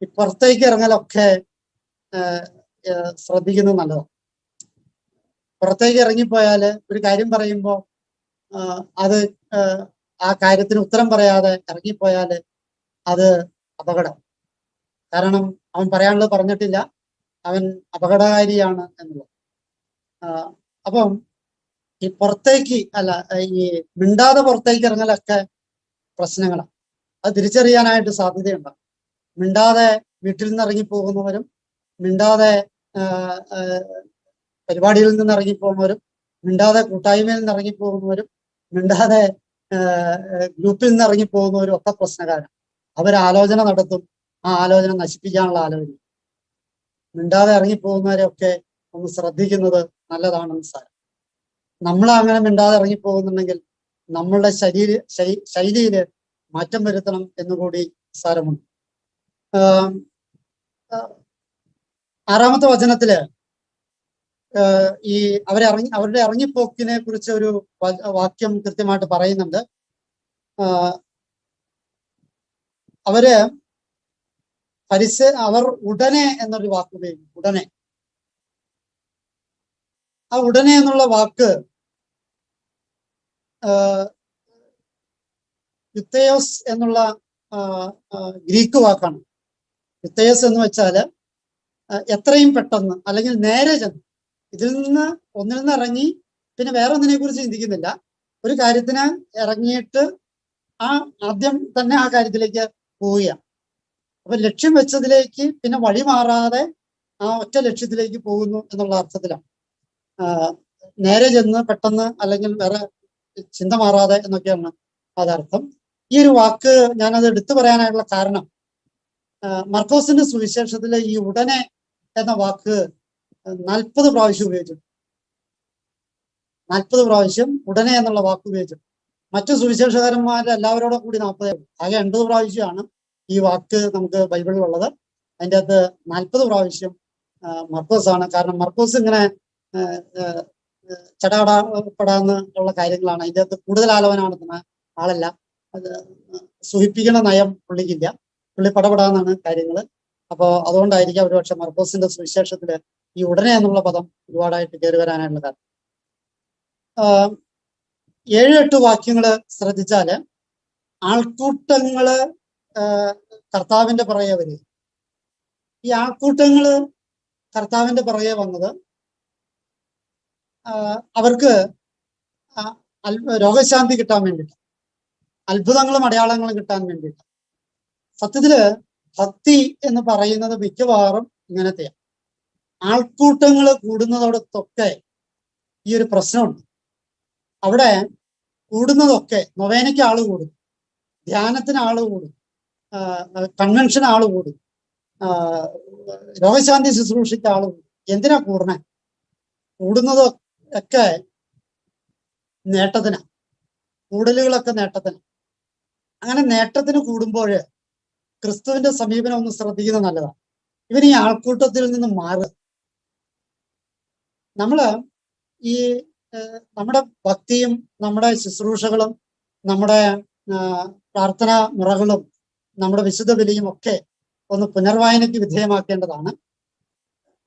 ഈ പുറത്തേക്ക് ഇറങ്ങലൊക്കെ ശ്രദ്ധിക്കുന്നത് നല്ലതാണ്. പുറത്തേക്ക് ഇറങ്ങിപ്പോയാൽ ഒരു കാര്യം പറയുമ്പോ ആഹ് അത് ആ കാര്യത്തിന് ഉത്തരം പറയാതെ ഇറങ്ങിപ്പോയാൽ അത് അപകടം. കാരണം അവൻ പറയാനുള്ളത് പറഞ്ഞിട്ടില്ല. അവൻ അപകടകാരിയാണ് എന്നുള്ളത്. അപ്പം ഈ പുറത്തേക്ക് അല്ല ഈ മിണ്ടാതെ പുറത്തേക്ക് ഇറങ്ങലൊക്കെ പ്രശ്നങ്ങളാണ്. അത് തിരിച്ചറിയാനായിട്ട് സാധ്യതയുണ്ട്. മിണ്ടാതെ വീട്ടിൽ നിന്ന് ഇറങ്ങിപ്പോകുന്നവരും മിണ്ടാതെ പരിപാടിയിൽ നിന്ന് ഇറങ്ങിപ്പോകുന്നവരും മിണ്ടാതെ കൂട്ടായ്മയിൽ നിന്ന് ഇറങ്ങിപ്പോകുന്നവരും മിണ്ടാതെ ഗ്രൂപ്പിൽ നിന്ന് ഇറങ്ങിപ്പോകുന്നവരും ഒക്കെ പ്രശ്നക്കാരാണ് അവർ ആലോചന നടത്തും. ആ ആലോചന നശിപ്പിക്കാനുള്ള ആലോചന. മിണ്ടാതെ ഇറങ്ങിപ്പോകുന്നവരെയൊക്കെ ഒന്ന് ശ്രദ്ധിക്കുന്നത് നല്ലതാണെന്ന് സാരം നമ്മൾ അങ്ങനെ മിണ്ടാതെ ഇറങ്ങിപ്പോകുന്നുണ്ടെങ്കിൽ നമ്മളുടെ ശരീര ശൈലിയിൽ മാറ്റം വരുത്തണം എന്നുകൂടി സാരമുണ്ട്. ആറാമത്തെ വചനത്തിൽ ഈ അവരെ ഇറങ്ങി അവരുടെ ഇറങ്ങിപ്പോക്കിനെ കുറിച്ച് ഒരു വാക്യം കൃത്യമായിട്ട് പറയുന്നുണ്ട്. അവർ പരിസ അവർ ഉടനെ എന്നൊരു വാക്ക് ഉപയോഗിക്കും ഉടനെ. ആ ഉടനെ എന്നുള്ള വാക്ക് യുത്തയോസ് എന്നുള്ള ഗ്രീക്ക് വാക്കാണ്. യുത്തയോസ് എന്ന് വെച്ചാൽ ആഹ് എത്രയും പെട്ടെന്ന് അല്ലെങ്കിൽ നേരെ ചെന്ന് ഇതിൽ നിന്ന് ഒന്നിൽ നിന്ന് ഇറങ്ങി പിന്നെ വേറെ ഒന്നിനെ കുറിച്ച് ചിന്തിക്കുന്നില്ല. ഒരു കാര്യത്തിന് ഇറങ്ങിയിട്ട് ആ ആദ്യം തന്നെ ആ കാര്യത്തിലേക്ക് പോവുകയാണ്. അപ്പൊ ലക്ഷ്യം വെച്ചതിലേക്ക് പിന്നെ വഴി മാറാതെ ആ ഒറ്റ ലക്ഷ്യത്തിലേക്ക് പോകുന്നു എന്നുള്ള അർത്ഥത്തിലാണ്. നേരെ ചെന്ന് പെട്ടെന്ന് അല്ലെങ്കിൽ വേറെ ചിന്ത മാറാതെ എന്നൊക്കെയാണ് അതർത്ഥം ഈ ഒരു വാക്ക് ഞാനത് എടുത്തു പറയാനായിട്ടുള്ള കാരണം മർക്കോസിന്റെ സുവിശേഷത്തിലെ ഈ ഉടനെ എന്ന വാക്ക് നാൽപ്പത് പ്രാവശ്യം ഉപയോഗിച്ചു നാൽപ്പത് പ്രാവശ്യം ഉടനെ എന്നുള്ള വാക്ക് ഉപയോഗിച്ചു മറ്റു സുവിശേഷകാരന്മാരുടെ എല്ലാവരോടും കൂടി നാൽപ്പത് ആകെ എൺപത് പ്രാവശ്യമാണ് ഈ വാക്ക് നമുക്ക് ബൈബിളിൽ ഉള്ളത്. അതിന്റെ അകത്ത് നാൽപ്പത് പ്രാവശ്യം മർക്കോസാണ് കാരണം മർക്കോസ് ഇങ്ങനെ ആ, ഉള്ള കാര്യങ്ങളാണ്. അതിന്റെ അകത്ത് കൂടുതൽ ആലോചന നടത്തുന്ന ആളല്ല. അത് സുഹിപ്പിക്കുന്ന നയം പുള്ളിക്കില്ല. പുള്ളി പടപെടാന്നാണ് കാര്യങ്ങൾ അപ്പോൾ അതുകൊണ്ടായിരിക്കും ഒരുപക്ഷെ മർക്കോസിന്റെ സുവിശേഷത്തിൽ ഈ ഉടനെ എന്നുള്ള പദം ഒരുപാടായിട്ട് കയറി വരാനായിട്ടുള്ള കാരണം. ഏഴ് എട്ട് വാക്യങ്ങൾ ശ്രദ്ധിച്ചാൽ ആൾക്കൂട്ടങ്ങൾ കർത്താവിന്റെ പുറകെ വരിക. ഈ ആൾക്കൂട്ടങ്ങൾ കർത്താവിന്റെ പുറകെ വന്നത് അവർക്ക് രോഗശാന്തി കിട്ടാൻ വേണ്ടിയിട്ട് അത്ഭുതങ്ങളും അടയാളങ്ങളും കിട്ടാൻ വേണ്ടിയിട്ട്. സത്യത്തിൽ ഭക്തി എന്ന് പറയുന്നത് മിക്കവാറും ഇങ്ങനത്തെയാണ് ആൾക്കൂട്ടങ്ങൾ കൂടുന്നതോടൊത്തൊക്കെ ഈ ഒരു പ്രശ്നമുണ്ട്. അവിടെ കൂടുന്നതൊക്കെ നൊവേനയ്ക്ക് ആൾ കൂടും ധ്യാനത്തിന് ആൾ കൂടും കൺവെൻഷൻ ആൾ കൂടും രോഗശാന്തി ശുശ്രൂഷയ്ക്ക് ആൾ കൂടും. എന്തിനാ കൂടണേ കൂടുന്നതൊക്കെ നേട്ടത്തിനാ. കൂടലുകളൊക്കെ നേട്ടത്തിന്. അങ്ങനെ നേട്ടത്തിന് കൂടുമ്പോൾ ക്രിസ്തുവിന്റെ സമീപനം ഒന്ന് ശ്രദ്ധിക്കുന്നത് നല്ലതാണ് ഇവൻ ഈ ആൾക്കൂട്ടത്തിൽ നിന്ന് മാറുക നമ്മൾ ഈ നമ്മുടെ ഭക്തിയും നമ്മുടെ ശുശ്രൂഷകളും നമ്മുടെ പ്രാർത്ഥനാ മുറകളും നമ്മുടെ വിശുദ്ധ ബലിയും ഒക്കെ ഒന്ന് പുനർവായനയ്ക്ക് വിധേയമാക്കേണ്ടതാണ്.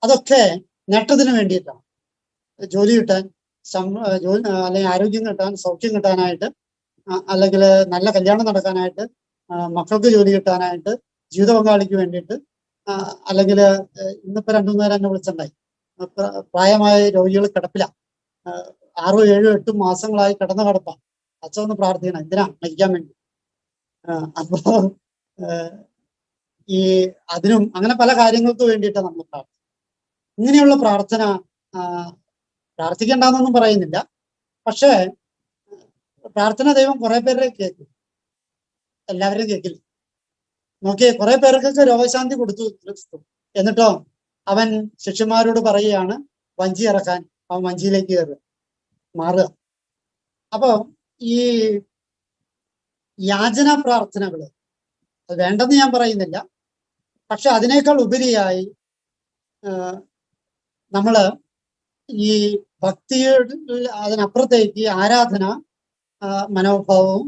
അതൊക്കെ നേട്ടത്തിന് വേണ്ടിയിട്ടാണ്. ജോലി കിട്ടാൻ ജോലി അല്ലെങ്കിൽ ആരോഗ്യം കിട്ടാൻ സൗഖ്യം കിട്ടാനായിട്ട് അല്ലെങ്കിൽ നല്ല കല്യാണം നടക്കാനായിട്ട് മക്കൾക്ക് ജോലി കിട്ടാനായിട്ട് ജീവിത പങ്കാളിക്ക് വേണ്ടിയിട്ട് അല്ലെങ്കിൽ ഇന്നിപ്പോ രണ്ടു നേരം എന്നെ വിളിച്ചിട്ടുണ്ടായി. പ്രായമായ രോഗികൾ കിടപ്പില. ആറോ ഏഴോ എട്ടും മാസങ്ങളായി കിടന്ന കിടപ്പാ. അച്ഛൻ ഒന്ന് പ്രാർത്ഥിക്കണം എന്തിനാ മരിക്കാൻ വേണ്ടി? അപ്പോ ഈ അതിനും അങ്ങനെ പല കാര്യങ്ങൾക്കും വേണ്ടിയിട്ട് നമ്മൾ പ്രാർത്ഥിക്കുന്നത് ഇങ്ങനെയുള്ള പ്രാർത്ഥന പ്രാർത്ഥിക്കണ്ടെന്നൊന്നും പറയുന്നില്ല. പക്ഷേ പ്രാർത്ഥന ദൈവം കുറെ പേരെ കേൾക്കും. എല്ലാവരും കേൾക്കില്ല? നോക്കിയേ കുറെ പേർക്കൊക്കെ രോഗശാന്തി കൊടുത്തു. ക്രിസ്തു എന്നിട്ടോ? അവൻ ശിഷ്യന്മാരോട് പറയുകയാണ് വഞ്ചി ഇറക്കാൻ. അവൻ വഞ്ചിയിലേക്ക് കയറുക. മാറുക. അപ്പോ ഈ യാചന പ്രാർത്ഥനകൾ അത് വേണ്ടെന്ന് ഞാൻ പറയുന്നില്ല. പക്ഷെ അതിനേക്കാൾ ഉപരിയായി നമ്മൾ ഈ ഭക്തിയുടെ അതിനപ്പുറത്തേക്ക് ആരാധന മനോഭാവവും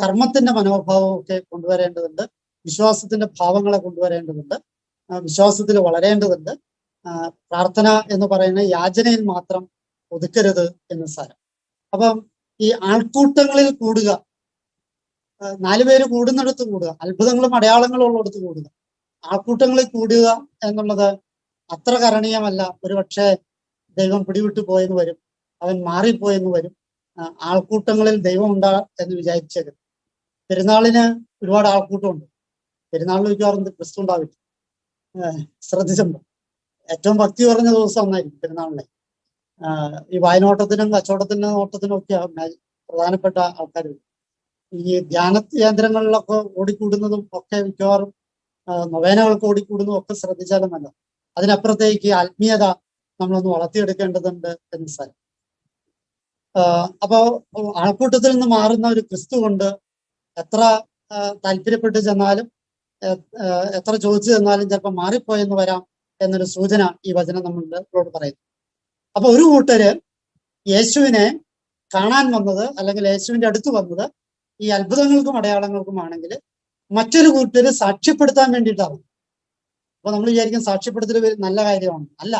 കർമ്മത്തിന്റെ മനോഭാവവും ഒക്കെ കൊണ്ടുവരേണ്ടതുണ്ട്. വിശ്വാസത്തിന്റെ ഭാവങ്ങളെ കൊണ്ടുവരേണ്ടതുണ്ട്. വിശ്വാസത്തിൽ വളരേണ്ടതുണ്ട്. പ്രാർത്ഥന എന്ന് പറയുന്ന യാചനയിൽ മാത്രം ഒതുക്കരുത് എന്ന് സാരം. അപ്പം ഈ ആൾക്കൂട്ടങ്ങളിൽ കൂടുക നാലുപേര് കൂടുന്നിടത്ത് കൂടുക അത്ഭുതങ്ങളും അടയാളങ്ങളും ഉള്ളിടത്ത് കൂടുക ആൾക്കൂട്ടങ്ങളിൽ കൂടുക എന്നുള്ളത് അത്ര കരണീയമല്ല. ഒരുപക്ഷെ ദൈവം പിടിവിട്ടു പോയെന്ന് വരും അവൻ മാറിപ്പോയെന്ന് വരും. ആൾക്കൂട്ടങ്ങളിൽ ദൈവം ഉണ്ടാ എന്ന് വിചാരിച്ചത് പെരുന്നാളിന് ഒരുപാട് ആൾക്കൂട്ടമുണ്ട്. പെരുന്നാളിന് മിക്കവാറും ക്രിസ്തു ഉണ്ടാവില്ല. ശ്രദ്ധിച്ചിട്ടുണ്ടോ ഏറ്റവും ഭക്തി കുറഞ്ഞ ദിവസം ഒന്നായിരിക്കും പെരുന്നാളിനെ ഈ വായനോട്ടത്തിനും കച്ചവടത്തിനും ഓട്ടത്തിനും ഒക്കെ പ്രധാനപ്പെട്ട ആൾക്കാർ ഈ ധ്യാന കേന്ദ്രങ്ങളിലൊക്കെ ഓടിക്കൂടുന്നതും ഒക്കെ മിക്കവാറും നൊവേനകൾക്ക് ഓടിക്കൂടുന്നതും ഒക്കെ ശ്രദ്ധിച്ചാലും നല്ല അതിനപ്പുറത്തേക്ക് ആത്മീയത നമ്മളൊന്ന് വളർത്തിയെടുക്കേണ്ടതുണ്ട് എന്ന് സാരം. അപ്പോൾ അപ്പോ ആൾക്കൂട്ടത്തിൽ നിന്ന് മാറുന്ന ഒരു ക്രിസ്തു കൊണ്ട് എത്ര താല്പര്യപ്പെട്ട് ചെന്നാലും എത്ര ചോദിച്ചു തന്നാലും ചിലപ്പോൾ മാറിപ്പോയെന്ന് വരാം എന്നൊരു സൂചന ഈ വചനം നമ്മളോട് പറയുന്നു. അപ്പൊ ഒരു കൂട്ടര് യേശുവിനെ കാണാൻ വന്നത് അല്ലെങ്കിൽ യേശുവിന്റെ അടുത്ത് വന്നത് ഈ അത്ഭുതങ്ങൾക്കും അടയാളങ്ങൾക്കും ആണെങ്കിൽ മറ്റൊരു കൂട്ടര് സാക്ഷ്യപ്പെടുത്താൻ വേണ്ടിയിട്ടാണ്. അപ്പൊ നമ്മൾ വിചാരിക്കും സാക്ഷ്യപ്പെടുത്തൽ നല്ല കാര്യമാണ്. അല്ല.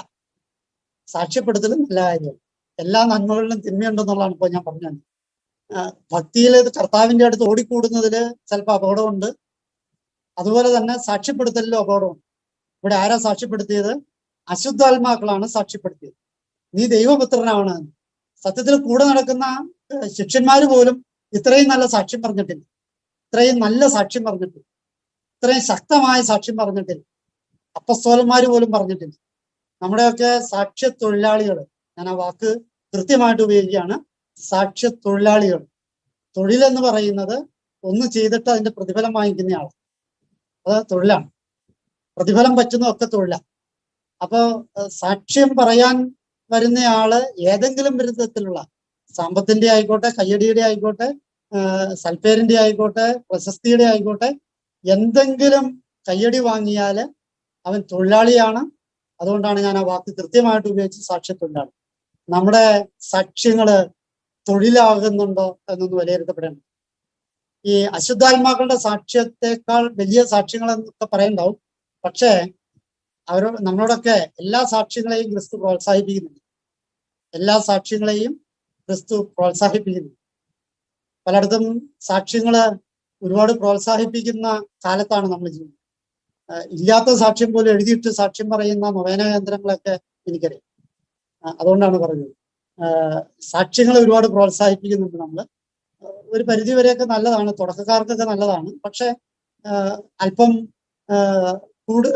സാക്ഷ്യപ്പെടുത്തലും നല്ല കാര്യമാണ്. എല്ലാ നന്മകളിലും തിന്മയുണ്ടെന്നുള്ളതാണ് ഇപ്പോൾ ഞാൻ പറഞ്ഞത്. ഭക്തിയിൽ കർത്താവിന്റെ അടുത്ത് ഓടിക്കൂടുന്നതിൽ ചിലപ്പോൾ അപകടമുണ്ട്. അതുപോലെ തന്നെ സാക്ഷ്യപ്പെടുത്തലിലും അപകടമുണ്ട് ഇവിടെ ആരാ സാക്ഷ്യപ്പെടുത്തിയത്? അശുദ്ധാത്മാക്കളാണ് സാക്ഷ്യപ്പെടുത്തിയത്. നീ ദൈവപുത്രനാണ്. സത്യത്തിൽ കൂടെ നടക്കുന്ന ശിഷ്യന്മാര് പോലും ഇത്രയും നല്ല സാക്ഷ്യം പറഞ്ഞിട്ടില്ല. ഇത്രയും നല്ല സാക്ഷ്യം പറഞ്ഞിട്ടില്ല. ഇത്രയും ശക്തമായ സാക്ഷ്യം പറഞ്ഞിട്ടില്ല. അപ്പസ്തോലന്മാര് പോലും പറഞ്ഞിട്ടില്ല. നമ്മുടെയൊക്കെ സാക്ഷ്യ തൊഴിലാളികൾ ഞാൻ ആ വാക്ക് കൃത്യമായിട്ട് ഉപയോഗിക്കുകയാണ് സാക്ഷ്യ തൊഴിലാളികൾ തൊഴിലെന്ന് പറയുന്നത് ഒന്ന് ചെയ്തിട്ട് അതിന്റെ പ്രതിഫലം വാങ്ങിക്കുന്നയാളാണ് അത് തൊഴിലാണ്. പ്രതിഫലം പറ്റുന്നതൊക്കെ തൊഴിലാണ്. അപ്പോ സാക്ഷ്യം പറയാൻ വരുന്നയാൾ ഏതെങ്കിലും വിരുദ്ധത്തിലുള്ള സമ്പത്തിന്റെ ആയിക്കോട്ടെ കയ്യടിയുടെ ആയിക്കോട്ടെ സൽപ്പേരിന്റെ ആയിക്കോട്ടെ പ്രശസ്തിയുടെ ആയിക്കോട്ടെ എന്തെങ്കിലും കയ്യടി വാങ്ങിയാൽ അവൻ തൊഴിലാളിയാണ്. അതുകൊണ്ടാണ് ഞാൻ ആ വാക്ക് കൃത്യമായിട്ട് ഉപയോഗിച്ച് സാക്ഷ്യ തൊഴിലാളി നമ്മുടെ സാക്ഷ്യങ്ങൾ തൊഴിലാകുന്നുണ്ടോ എന്നൊന്ന് വിലയിരുത്തപ്പെടേണ്ട ഈ അശുദ്ധാത്മാക്കളുടെ സാക്ഷ്യത്തെക്കാൾ വലിയ സാക്ഷ്യങ്ങൾ എന്നൊക്കെ പറയണ്ടാവും പക്ഷേ അവരോട് നമ്മളോടൊക്കെ എല്ലാ സാക്ഷ്യങ്ങളെയും ക്രിസ്തു പ്രോത്സാഹിപ്പിക്കുന്നുണ്ട്. എല്ലാ സാക്ഷ്യങ്ങളെയും ക്രിസ്തു പ്രോത്സാഹിപ്പിക്കുന്നു പലയിടത്തും സാക്ഷ്യങ്ങൾ ഒരുപാട് പ്രോത്സാഹിപ്പിക്കുന്ന കാലത്താണ് നമ്മൾ ജീവിക്കുന്നത്. ഇല്ലാത്ത സാക്ഷ്യം പോലും എഴുതിയിട്ട് സാക്ഷ്യം പറയുന്ന നൊവേന കേന്ദ്രങ്ങളൊക്കെ എനിക്കറിയാം. അതുകൊണ്ടാണ് പറഞ്ഞത്. സാക്ഷ്യങ്ങളെ ഒരുപാട് പ്രോത്സാഹിപ്പിക്കുന്നുണ്ട് നമ്മൾ ഒരു പരിധി വരെയൊക്കെ നല്ലതാണ്. തുടക്കക്കാർക്കൊക്കെ നല്ലതാണ്. പക്ഷെ അല്പം കൂടു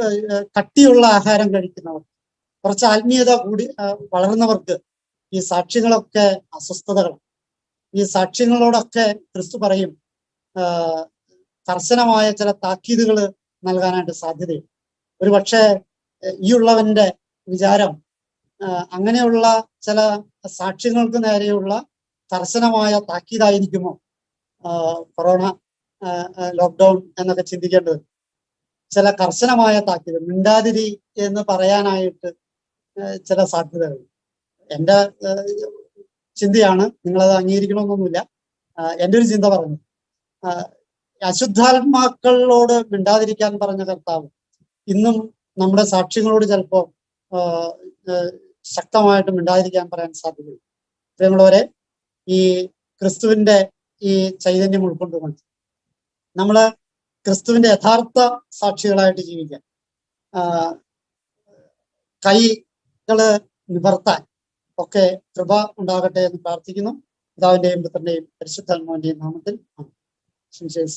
കട്ടിയുള്ള ആഹാരം കഴിക്കുന്നവർ കുറച്ച് ആത്മീയത കൂടി വളർന്നവർക്ക് ഈ സാക്ഷ്യങ്ങളൊക്കെ അസ്വസ്ഥതകൾ ഈ സാക്ഷ്യങ്ങളോടൊക്കെ ക്രിസ്തു പറയും കർശനമായ ചില താക്കീതുകൾ നൽകാനായിട്ട് സാധ്യതയുണ്ട്. ഒരു പക്ഷേ ഈ ഉള്ളവന്റെ വിചാരം അങ്ങനെയുള്ള ചില സാക്ഷ്യങ്ങൾക്ക് നേരെയുള്ള കർശനമായ താക്കീതായിരിക്കുമോ? കൊറോണ ലോക്ക്ഡൗൺ എന്നൊക്കെ ചിന്തിക്കേണ്ടത്. ചില കർശനമായ താക്കീത് മിണ്ടാതിരി എന്ന് പറയാനായിട്ട് ചില സാധ്യതകൾ. എന്റെ ചിന്തയാണ് നിങ്ങളത് അംഗീകരിക്കണമെന്നൊന്നുമില്ല. എന്റെ ഒരു ചിന്ത പറഞ്ഞു. അശുദ്ധാത്മാക്കളോട് മിണ്ടാതിരിക്കാൻ പറഞ്ഞ കർത്താവ് ഇന്നും നമ്മുടെ സാക്ഷികളോട് ചിലപ്പോ ആഹ് ആഹ് ശക്തമായിട്ട് മിണ്ടാതിരിക്കാൻ പറയാൻ സാധ്യതയുണ്ട്. പ്രിയമുള്ളവരെ ഈ ക്രിസ്തുവിന്റെ ഈ ചൈതന്യം ഉൾക്കൊണ്ടുകൊണ്ട് നമ്മൾ ക്രിസ്തുവിന്റെ യഥാർത്ഥ സാക്ഷികളായിട്ട് ജീവിക്കാൻ കൈകൾ നിവർത്താൻ ഒക്കെ കൃപ ഉണ്ടാകട്ടെ എന്ന് പ്രാർത്ഥിക്കുന്നു പിതാവിന്റെയും പുത്രന്റെയും പരിശുദ്ധാത്മാവിന്റെയും നാമത്തിൽ ആമേൻ. സുവിശേഷ